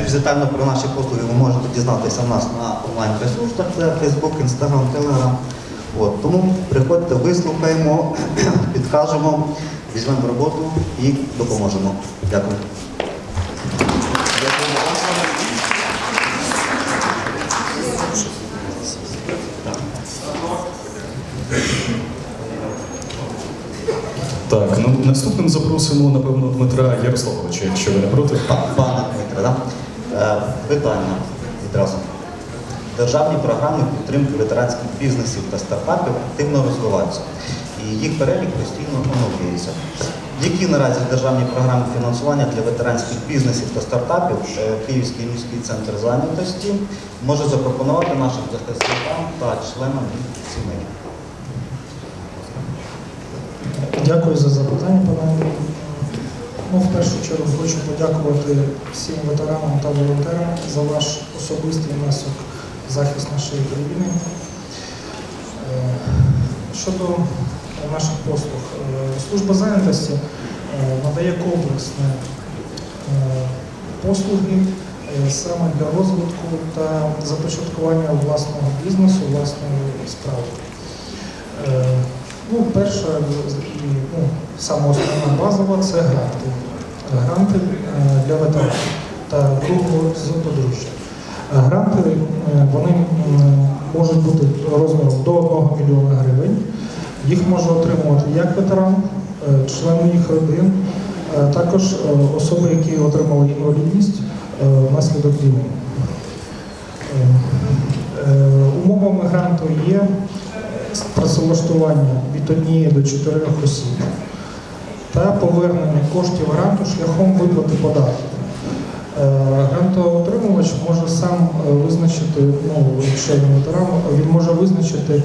Більш детально про наші послуги ви можете дізнатися в нас на онлайн-ресурсах, це Facebook, Instagram, Telegram. От, тому приходьте, вислухаємо, підкажемо, візьмемо роботу і допоможемо. Дякую. Так, ну наступним запросимо, напевно, Дмитра Ярославовича, якщо ви не проти. Па- Пане Дмитре, да? Е, питання відразу. Державні програми підтримки ветеранських бізнесів та стартапів активно розвиваються, і їх перелік постійно оновлюється. Які наразі державні програми фінансування для ветеранських бізнесів та стартапів е, Київський міський центр зайнятості може запропонувати нашим захисникам та членам сімей? Дякую за запитання, пане. Ну, в першу чергу хочу подякувати всім ветеранам та волонтерам за ваш особистий внесок в захист нашої країни. Е, Щодо наших послуг, е, служба зайнятості е, надає комплексні послуги саме для розвитку та започаткування власного бізнесу, власної справи. Ну, перша ну, саме основна базова це гранти. Гранти е, для ветеранів та другого з подружжя. Е, Гранти е, вони можуть бути розміром до 1 мільйона гривень. Їх може отримувати як ветеран, члени їх родин, також особи, які отримали інвалідність внаслідок війни. Умовами гранту є працевлаштування від однієї до чотирьох осіб та повернення коштів гранту шляхом виплати податків. Е, Грантоотримувач може сам е, визначити, ну, якщо він ветеран, він може визначити,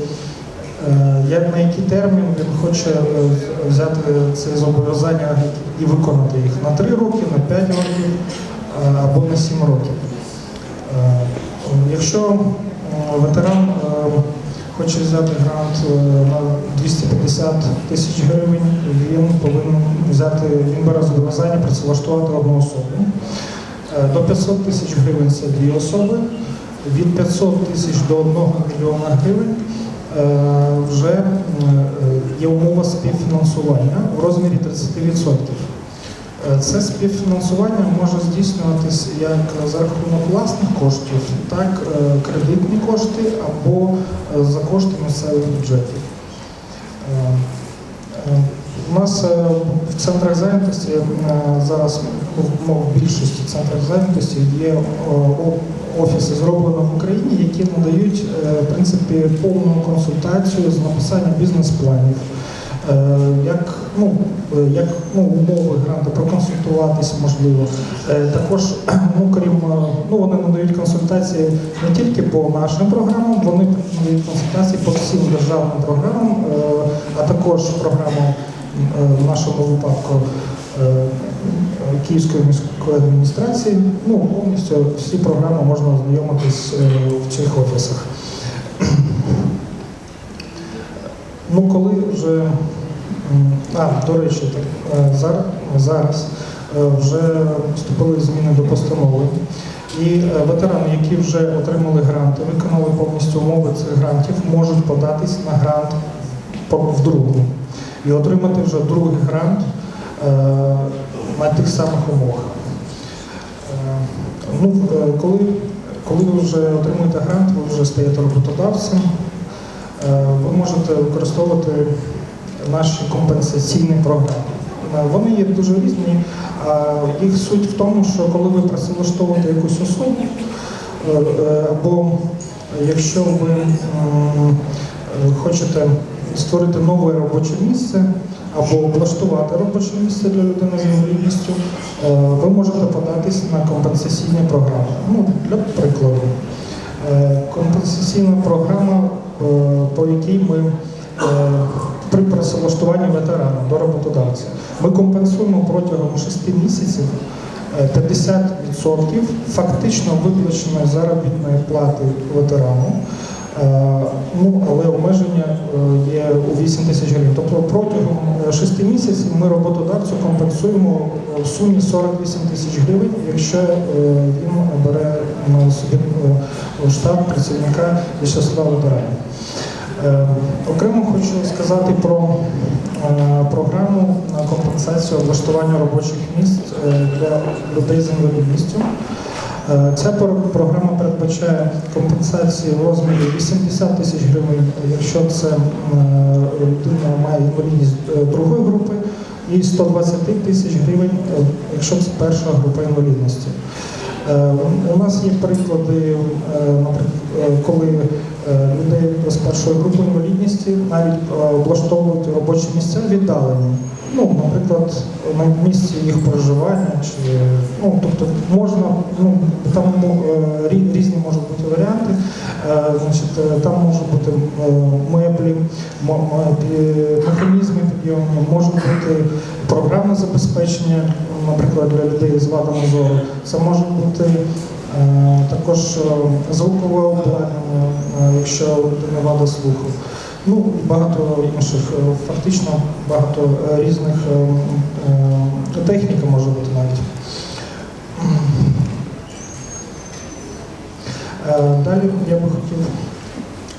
е, як на який термін він хоче взяти ці зобов'язання і виконати їх на 3 роки, на 5 років або на 7 років. Якщо ветеран хоче взяти грант е, на 250 тисяч гривень, він повинен взяти, він бере зобов'язання працевлаштувати одну особу. Е, До 500 тисяч гривень це дві особи, від 500 тисяч до 1 мільйона гривень е, вже є умова співфінансування в розмірі 30%. Е, Це співфінансування може здійснюватись як за рахунок власних коштів, так е, кредитні кошти або е, за кошти місцевих бюджетів. У нас в центрах зайнятості зараз ну, в більшості центрів зайнятості є офіси зроблено в Україні, які надають в принципі повну консультацію з написання бізнес-планів. Як, ну, е, як ну, умови гранту проконсультуватися можливо. Е, Також, ну, крім, е, ну, вони надають консультації не тільки по нашим програмам, вони надають консультації по всім державним програмам, а також програмам в нашому випадку Київської міської адміністрації. Ну, повністю всі програми можна ознайомитись в цих офісах. Ну, коли вже, а, до речі, так, е, зар- зараз е, вже вступили зміни до постанови. І е, ветерани, які вже отримали гранти, виконали повністю умови цих грантів, можуть податись на грант по- вдруге і отримати вже другий грант на тих самих умовах. Ну, коли, коли ви вже отримуєте грант, ви вже стаєте роботодавцем, ви можете використовувати наші компенсаційні програми. Е, Вони є дуже різні, їх суть в тому, що коли ви працевлаштовуєте якусь особу, е, е, або якщо ви хочете створити нове робоче місце або облаштувати робоче місце для людини з інвалідністю, ви можете податись на компенсаційні програми. Ну, для прикладу. Компенсаційна програма, по якій ми при працевлаштуванні ветерана до роботодавця ми компенсуємо протягом 6 місяців е, 50% фактично виплаченої заробітної плати ветерану. Е, Ну, але обмеження е, є у 8 тисяч гривень. Тобто протягом 6 місяців ми роботодавцю компенсуємо в сумі 48 тисяч гривень, якщо е, він у штат працівника В'ячеслава ветеранів. Е, Окремо хочу сказати про е, програму на компенсацію облаштування робочих місць е, для людей з інвалідністю. Ця програма передбачає компенсації в розмірі 80 тисяч гривень, якщо це людина має інвалідність другої групи, і 120 тисяч гривень, якщо це перша група інвалідності. У нас є приклади, наприклад, коли людей з першої групи інвалідності навіть е, облаштовують робочі місця віддалені. Ну, наприклад, на місці їх проживання, чи ну, тобто можна, ну там е, різні можуть бути варіанти. Е, Значить, е, там можуть бути е, меблі, механізми підйомні, може бути програмне забезпечення, наприклад, для людей з вадами зору. Це може бути е, також е, звукове обладнання, е, якщо у людини вада слуху. Ну багато інших, е, фактично багато е, різних е, е, техніки може бути навіть. Е, Далі я би хотів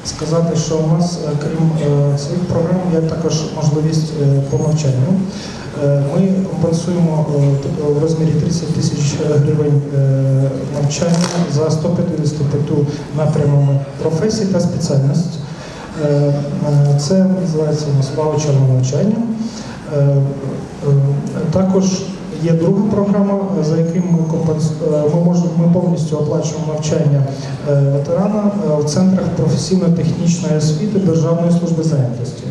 сказати, що у нас, е, крім е, цих програм, є також можливість е, по навчанню. Е, Ми компенсуємо е, в розмірі 30 тисяч гривень е, навчання за 155 напрямами професій та спеціальності. Це називається у нас ваучерне навчання. Також є друга програма, за яким ми компенс- ми можемо ми повністю оплачуємо навчання ветерана в центрах професійно-технічної освіти Державної служби зайнятості.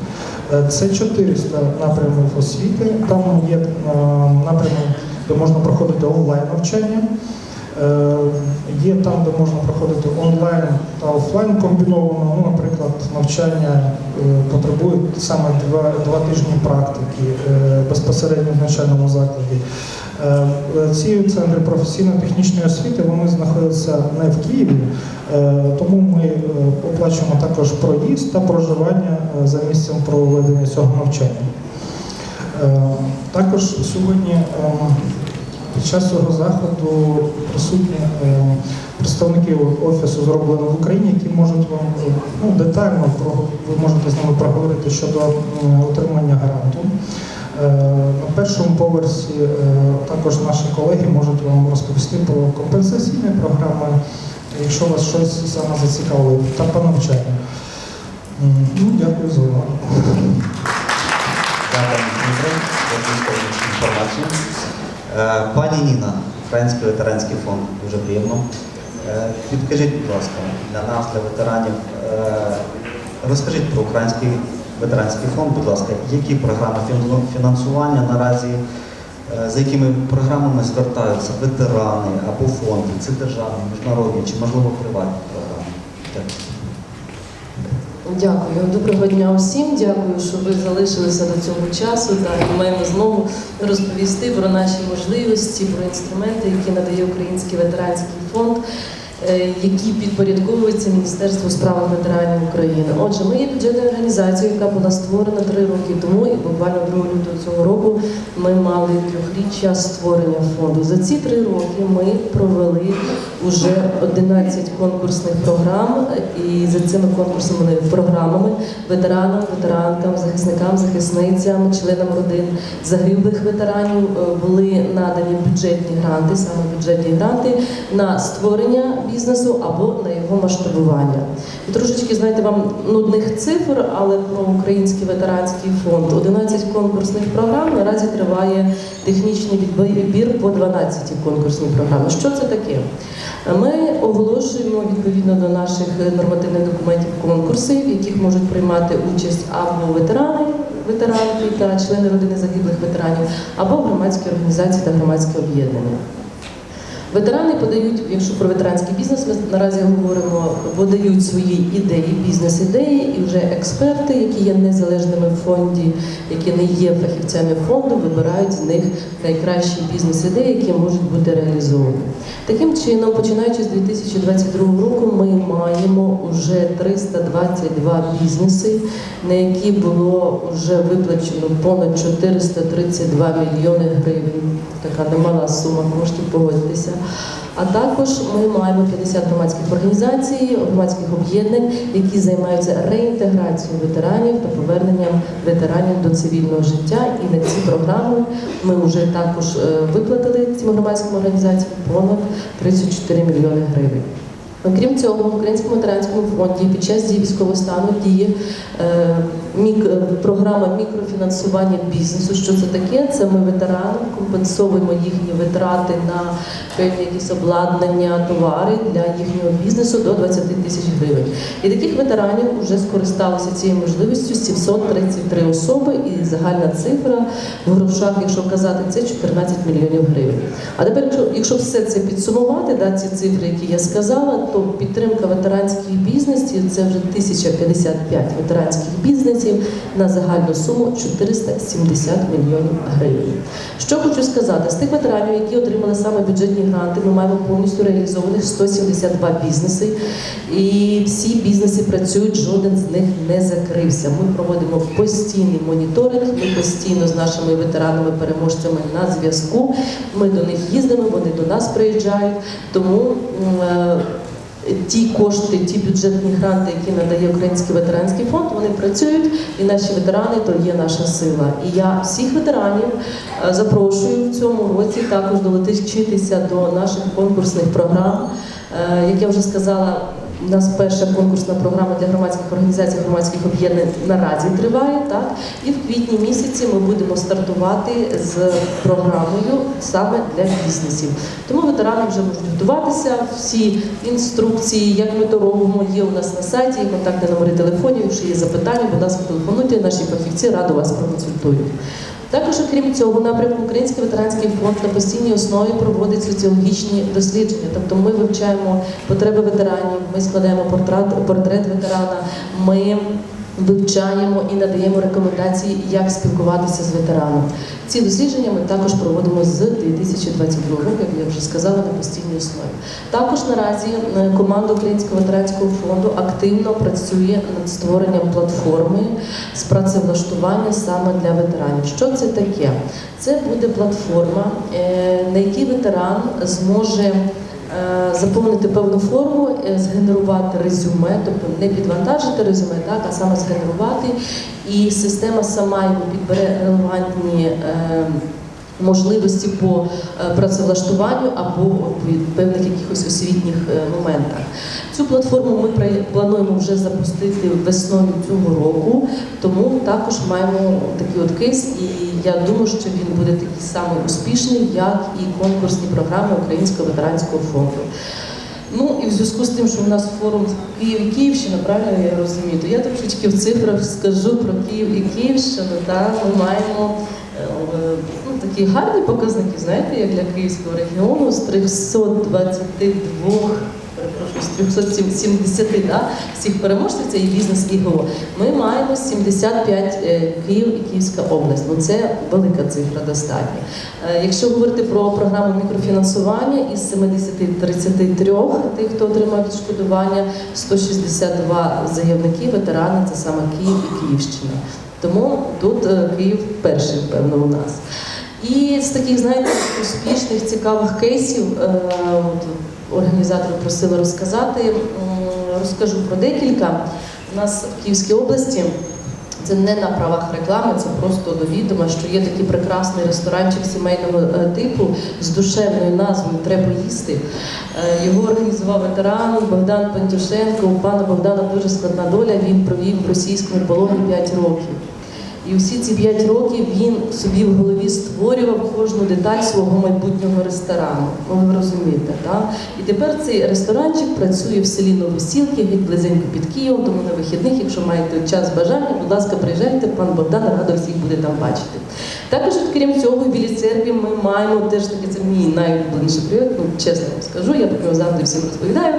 Е, Це 400 напрямів освіти. Там є напрямок, напрями, де можна проходити онлайн навчання. Є там, де можна проходити онлайн та офлайн комбіновано. Ну, наприклад, навчання е, потребує саме два, два тижні практики е, безпосередньо в навчальному закладі. Е, Ці центри професійно-технічної освіти вони знаходяться не в Києві, тому ми оплачуємо також проїзд та проживання за місцем проведення цього навчання. Також сьогодні ем, під час цього заходу присутні е, представники офісу зроблено в Україні, які можуть вам е, ну, детально ви можете з ними проговорити щодо отримання гранту. Е, На першому поверсі е, також наші колеги можуть вам розповісти про компенсаційні програми, якщо вас щось саме зацікавило, та по навчанню. Ну, дякую за увагу. Дякую, інформацію. Е, Пані Ніна, Український ветеранський фонд, дуже приємно. Е, Підкажіть, будь ласка, для нас, для ветеранів, е, розкажіть про Український ветеранський фонд, будь ласка, які програми фінансування наразі, за якими програмами звертаються ветерани або фонди, це державні, міжнародні чи, можливо, приватні. Дякую, доброго дня усім. Дякую, що ви залишилися до цього часу. Та і маємо змогу розповісти про наші можливості, про інструменти, які надає Український ветеранський фонд, е, які підпорядковуються Міністерству справ ветеранів України. Отже, ми є бюджетною організацією, яка була створена три роки тому, і буквально 2 лютого цього року ми мали трьохріччя створення фонду. За ці три роки ми провели уже 11 конкурсних програм, і за цими конкурсними програмами ветеранам, ветеранкам, захисникам, захисницям, членам родин загиблих ветеранів е, були надані бюджетні гранти, саме бюджетні гранти на створення бізнесу або на його масштабування. І трошечки знаєте вам нудних цифр, але про український ветеранський фонд 11 конкурсних програм наразі триває технічний відбір по 12 конкурсній програмі. Що це таке? Ми оголошуємо відповідно до наших нормативних документів конкурси, в яких можуть приймати участь або ветерани, ветеранки та члени родини загиблих ветеранів, або громадські організації та громадські об'єднання. Ветерани подають, якщо про ветеранський бізнес ми наразі говоримо, подають свої ідеї, бізнес-ідеї, і вже експерти, які є незалежними в фонді, які не є фахівцями фонду, вибирають з них найкращі бізнес-ідеї, які можуть бути реалізовані. Таким чином, починаючи з 2022 року, ми маємо вже 322 бізнеси, на які було вже виплачено понад 432 мільйони гривень. Така немала сума коштів, погодьтеся. А також ми маємо 50 громадських організацій, громадських об'єднань, які займаються реінтеграцією ветеранів та поверненням ветеранів до цивільного життя. І на ці програми ми вже також е, виплатили цим громадським організаціям понад 34 мільйони гривень. Окрім цього, в Українському ветеранському фонді під час дії військового стану діє е, мік- е, програма мікрофінансування бізнесу. Що це таке? Це ми ветеранам компенсуємо їхні витрати на певні якісь обладнання, товари для їхнього бізнесу до 20 тисяч гривень. І таких ветеранів вже скористалися цією можливістю 733 особи, і загальна цифра в грошах, якщо казати, це 14 мільйонів гривень. А тепер, якщо, якщо все це підсумувати, да, ці цифри, які я сказала, то підтримка ветеранських бізнесів це вже 1055 ветеранських бізнесів на загальну суму 470 мільйонів гривень. Що хочу сказати, з тих ветеранів, які отримали саме бюджетні гранти, ми маємо повністю реалізованих 172 бізнеси, і всі бізнеси працюють, жоден з них не закрився. Ми проводимо постійний моніторинг. Ми постійно з нашими ветеранами-переможцями на зв'язку. Ми до них їздимо, вони до нас приїжджають. Тому е, ті кошти, ті бюджетні гранти, які надає Український ветеранський фонд, вони працюють, і наші ветерани то є наша сила. І я всіх ветеранів е, запрошую в цьому році також долучитися до наших конкурсних програм. Е, Як я вже сказала, у нас перша конкурсна програма для громадських організацій, громадських об'єднань наразі триває, так і в квітні місяці ми будемо стартувати з програмою саме для бізнесів. Тому ветерани вже можуть готуватися. Всі інструкції, як ми то робимо, є у нас на сайті, є контактні номери телефонів. Якщо є запитання, будь ласка, телефонуйте, наші фахівці радо вас проконсультують. Також, окрім цього, напрямку Український ветеранський фонд на постійній основі проводить соціологічні дослідження. Тобто ми вивчаємо потреби ветеранів, ми складаємо портрет, портрет ветерана, ми вивчаємо і надаємо рекомендації, як спілкуватися з ветераном. Ці дослідження ми також проводимо з 2022 року, як я вже сказала, на постійній основі. Також наразі е, команда Українського ветеранського фонду активно працює над створенням платформи з працевлаштування саме для ветеранів. Що це таке? Це буде платформа, е, на якій ветеран зможе заповнити певну форму, е, згенерувати резюме, тобто не підвантажити резюме, так, а саме згенерувати. І система сама йому підбере релевантні. Можливості по е, працевлаштуванню або від певних якихось освітніх е, моментах. Цю платформу ми плануємо вже запустити весною цього року, тому також маємо такий от кейс, і я думаю, що він буде такий самий успішний, як і конкурсні програми Українського ветеранського фонду. Ну і в зв'язку з тим, що у нас форум Київ і Київщина, правильно я розумію, то я трошечки в цифрах скажу про Київ і Київщину. Та ми маємо е, ну, такі гарні показники, знаєте, як для Київського регіону з 322 перепрошую, з 370 да, всіх переможців, це і бізнес, і ГО. Ми маємо 75 е, Київ і Київська область. Ну це велика цифра достатньо. Е, Якщо говорити про програму мікрофінансування із 70-33 тих, хто отримав відшкодування, 162 заявники, ветерани це саме Київ і Київщина. Тому тут е, Київ перший, певно, у нас. І з таких, знаєте, успішних, цікавих кейсів е, от, організатори просили розказати. Розкажу про декілька. У нас в Київській області це не на правах реклами, це просто до відома, що є такий прекрасний ресторанчик сімейного е, типу з душевною назвою Треба їсти. Е, Його організував ветеран Богдан Пантюшенко. У пана Богдана дуже складна доля. Він провів в російському полоні 5 років. І всі ці п'ять років він собі в голові створював кожну деталь свого майбутнього ресторану. Ну, ви розумієте, так? І тепер цей ресторанчик працює в селі Новосілки, геть близенько під Києвом, тому на вихідних, якщо маєте час бажання, будь ласка, приїжджайте, пан Богдан радо всіх буде там бачити. Також, крім цього, в Білій церкві ми маємо теж таки це мій найулюбленіший проєкт, ну чесно вам скажу, я про нього завжди всім розповідаю.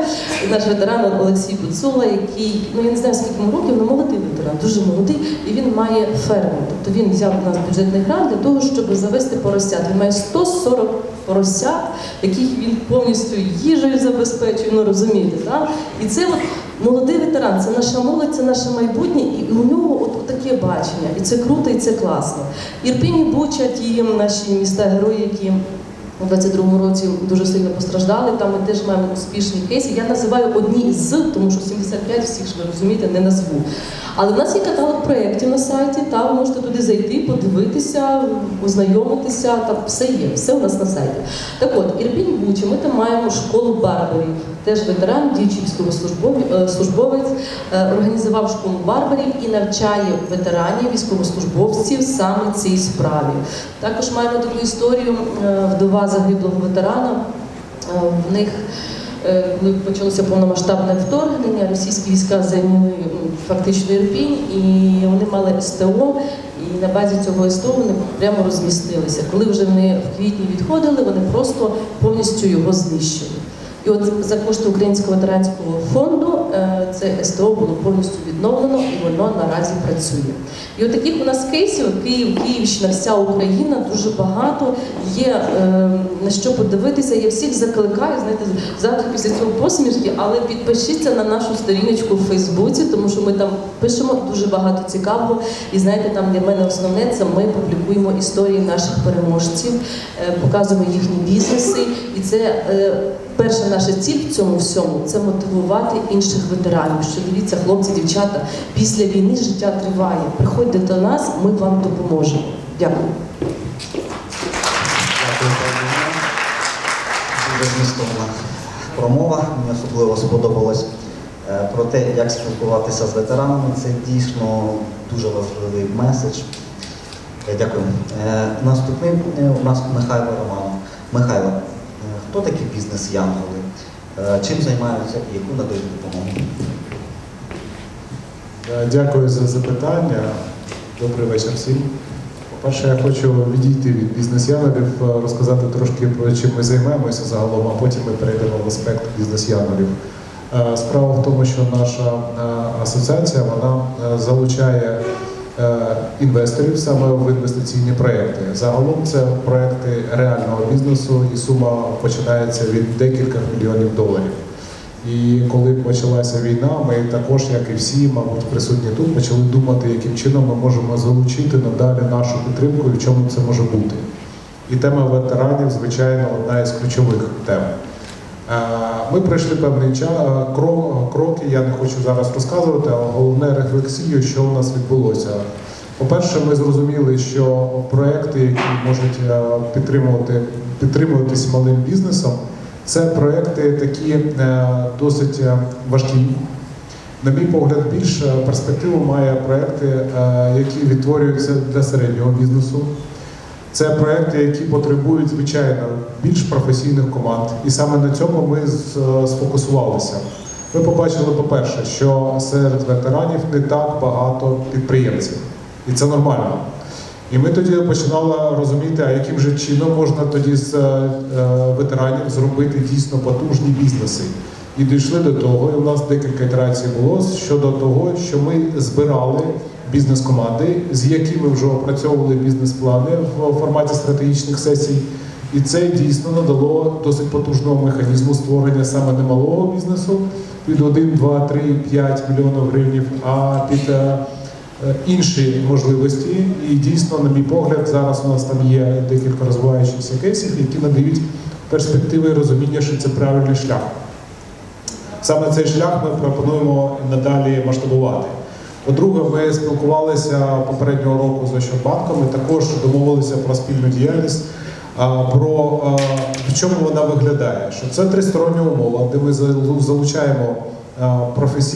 Наш ветеран Олексій Буцула, який, ну я не знаю скільки йому років, але молодий ветеран, дуже молодий, і він має ферму. Тобто він взяв у нас бюджетний грант для того, щоб завести поросят. Він має 140 поросят, яких він повністю їжею забезпечує, ну розумієте, так? І це от молодий ветеран, це наша молодь, це наше майбутнє, і у нього от, таке бачення. І це круто, і це класно. Ірпіні Буча, ті наші міста герої, які у 22-му році дуже сильно постраждали. Там ми теж маємо успішні кейси. Я називаю одні з, тому що 75 всіх ж ви розумієте, не назву. Але в нас є каталог проєктів на сайті, та ви можете туди зайти, подивитися, ознайомитися. Там все є, все у нас на сайті. Так от, Ірпінь Бучі, ми там маємо школу барбарів. Теж ветеран, діючий військовослужбовець, службовець, е, організував школу барбарів і навчає ветеранів, військовослужбовців саме цій справі. Також маємо таку історію е, вдова загиблого ветерана. Е, В них е, коли почалося повномасштабне вторгнення, російські війська зайняли фактично Ірпінь, і вони мали СТО, і на базі цього СТО вони прямо розмістилися. Коли вже вони в квітні відходили, вони просто повністю його знищили. І от за кошти Українського ветеранського фонду е, це СТО було повністю відновлено і воно наразі працює. І от таких у нас кейсів Київ, Київщина, вся Україна дуже багато є е, на що подивитися. Я всіх закликаю, знаєте, завтра після цього посмішки, але підпишіться на нашу сторіночку в Фейсбуці, тому що ми там пишемо дуже багато цікавого. І знаєте, там для мене основне це ми публікуємо історії наших переможців, е, показуємо їхні бізнеси, і це. е, Перша наша ціль в цьому всьому це мотивувати інших ветеранів. Що дивіться, хлопці, дівчата, після війни життя триває. Приходьте до нас, ми вам допоможемо. Дякую. Дякую. Дуже змістовна промова. Мені особливо сподобалось е, про те, як спілкуватися з ветеранами. Це дійсно дуже важливий меседж. Е, Дякую. Е, Наступний у нас Михайло Романов. Михайло, хто такі бізнес-янголи? Чим займаються і яку надають допомогу? Е, Дякую за запитання. Добрий вечір всім. По-перше, я хочу відійти від бізнес-янголів, е, розказати трошки про чим ми займаємося загалом, а потім ми перейдемо в аспект бізнес-янголів. Е, Справа в тому, що наша асоціація вона залучає інвесторів саме в інвестиційні проекти. Загалом це проекти реального бізнесу, і сума починається від декількох мільйонів доларів. І коли почалася війна, ми також, як і всі, мабуть, присутні тут, почали думати, яким чином ми можемо залучити надалі нашу підтримку і в чому це може бути. І тема ветеранів, звичайно, одна із ключових тем. Е, Ми пройшли певний час, кроки, я не хочу зараз розказувати, а головне рефлексію, що у нас відбулося. По-перше, ми зрозуміли, що проекти, які можуть е, підтримувати, підтримуватись малим бізнесом, це проекти такі е, досить е, важкі. На мій погляд, більш е, перспективу має проекти, які відтворюються для середнього бізнесу. Це проекти, які потребують, звичайно, більш професійних команд. І саме на цьому ми сфокусувалися. Ми побачили, по-перше, що серед ветеранів не так багато підприємців. І це нормально. І ми тоді починали розуміти, а яким же чином можна тоді з е, е, ветеранів зробити дійсно потужні бізнеси. І дійшли до того, і у нас декілька ітерацій було щодо того, що ми збирали бізнес-команди, з якими вже опрацьовували бізнес-плани в форматі стратегічних сесій. І це дійсно надало досить потужного механізму створення саме не малого бізнесу під 1, 2, 3, 5 мільйонів гривень, а під е, інші можливості. І дійсно, на мій погляд, зараз у нас там є декілька розвиваючихся кейсів, які надають перспективи і розуміння, що це правильний шлях. Саме цей шлях ми пропонуємо надалі масштабувати. По-друге, ми спілкувалися попереднього року з Ощадбанком і також домовилися про спільну діяльність. Про в чому вона виглядає? Що це тристороння умова, де ми залучаємо професійні.